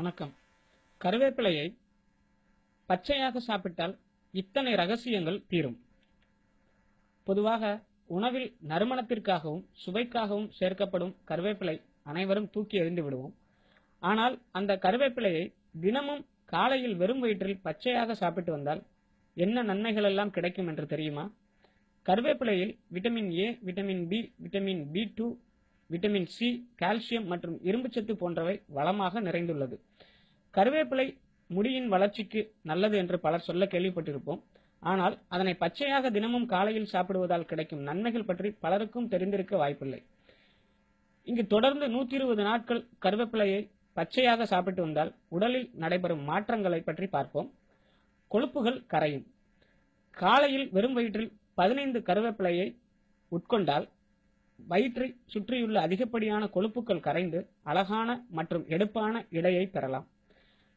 வணக்கம். கருவேப்பிலையை பச்சையாக சாப்பிட்டால் இத்தனை ரகசியங்கள் தீரும். பொதுவாக உணவில் நறுமணத்திற்காகவும் சுவைக்காகவும் சேர்க்கப்படும் கருவேப்பிலை அனைவரும் தூக்கி எறிந்து விடுவோம். ஆனால் அந்த கருவேப்பிலையை தினமும் காலையில் வெறும் வயிற்றில் பச்சையாக சாப்பிட்டு வந்தால் என்ன நன்மைகள் எல்லாம் கிடைக்கும் என்று தெரியுமா? கருவேப்பிலையில் vitamin A vitamin B vitamin B two vitamin C calcium மற்றும் இரும்புச்சத்து போன்றவை வளமாக நிறைந்துள்ளது. கருவேப்பிலை முடியின் வளர்ச்சிக்கு நல்லது என்று பலர் சொல்ல கேள்விப்பட்டிருப்போம். ஆனால் அதனை பச்சையாக தினமும் காலையில் சாப்பிடுவதால் கிடைக்கும் நன்மைகள் பற்றி பலருக்கும் தெரிந்திருக்க வாய்ப்பில்லை. இங்கு தொடர்ந்து நூத்தி இருபது நாட்கள் கருவேப்பிலையை பச்சையாக சாப்பிட்டு வந்தால் உடலில் நடைபெறும் மாற்றங்களை பற்றி பார்ப்போம். கொழுப்புகள் கரையும். காலையில் வெறும் வயிற்றில் பதினைந்து கருவேப்பிலையை உட்கொண்டால் வயிற்றை சுற்றியுள்ள அதிகப்படியான கொழுப்புகள் கரைந்து அழகான மற்றும் எடுப்பான இடையை பெறலாம்.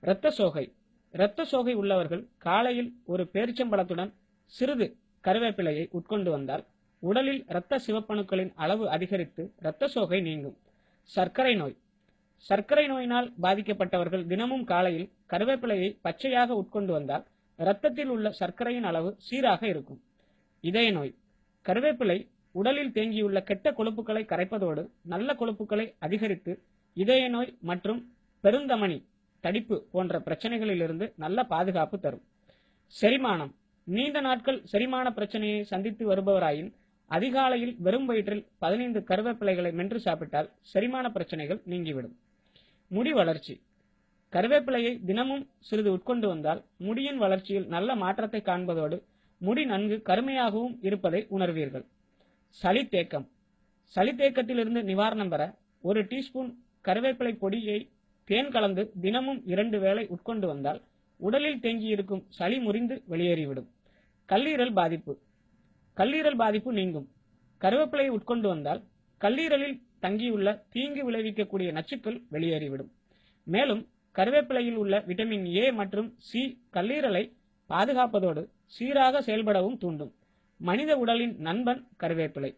இரத்த சோகை. இரத்த சோகை உள்ளவர்கள் காலையில் ஒரு பேரிச்சம்பழத்துடன் சிறிது கருவேப்பிலையை உட்கொண்டு வந்தால் உடலில் இரத்த சிவப்பணுக்களின் அளவு அதிகரித்து இரத்த சோகை நீங்கும். சர்க்கரை நோய். சர்க்கரை நோயினால் பாதிக்கப்பட்டவர்கள் தினமும் காலையில் கருவேப்பிலையை பச்சையாக உட்கொண்டு வந்தால் இரத்தத்தில் உள்ள சர்க்கரையின் அளவு சீராக இருக்கும். இதய நோய். கருவேப்பிலை உடலில் தேங்கியுள்ள கெட்ட கொழுப்புகளை கரைப்பதோடு நல்ல கொழுப்புகளை அதிகரித்து இதய நோய் மற்றும் பெருந்தமணி தடிப்பு போன்ற பிரச்சனைகளிலிருந்து நல்ல பாதுகாப்பு தரும். செரிமானம். நீண்ட நாட்கள் செரிமான பிரச்சனையை சந்தித்து வருபவராயின் அதிகாலையில் வெறும் வயிற்றில் பதினைந்து கருவேப்பிலைகளை மென்று சாப்பிட்டால் செரிமான பிரச்சனைகள் நீங்கிவிடும். முடி வளர்ச்சி. கருவேப்பிலையை தினமும் சிறிது உட்கொண்டு வந்தால் முடியின் வளர்ச்சியில் நல்ல மாற்றத்தை காண்பதோடு முடி நன்கு கருமையாகவும் இருப்பதை உணர்வீர்கள். சளி தேக்கம் சளி தேக்கத்திலிருந்து நிவாரணம் பெற ஒரு டீஸ்பூன் கருவேப்பிலை பொடியை தேன் கலந்து தினமும் இரண்டு வேளை உட்கொண்டு வந்தால் உடலில் தேங்கியிருக்கும் சளி முறிந்து வெளியேறிவிடும். கல்லீரல் பாதிப்பு. கல்லீரல் பாதிப்பு நீங்கும். கருவேப்பிலையை உட்கொண்டு வந்தால் கல்லீரலில் தங்கியுள்ள தீங்கு விளைவிக்கக்கூடிய நச்சுக்கள் வெளியேறிவிடும். மேலும் கருவேப்பிலையில் உள்ள விட்டமின் ஏ மற்றும் சி கல்லீரலை பாதுகாப்பதோடு சீராக செயல்படவும் தூண்டும். மனித உடலின் நண்பன் கருவேப்பிலை.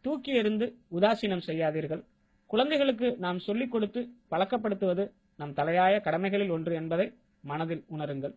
தூக்கி எறிந்து உதாசீனம் செய்யாதீர்கள். குழந்தைகளுக்கு நாம் சொல்லிக் கொடுத்து பழக்கப்படுத்துவது நம் தலையாய கடமைகளில் ஒன்று என்பதை மனதில் உணருங்கள்.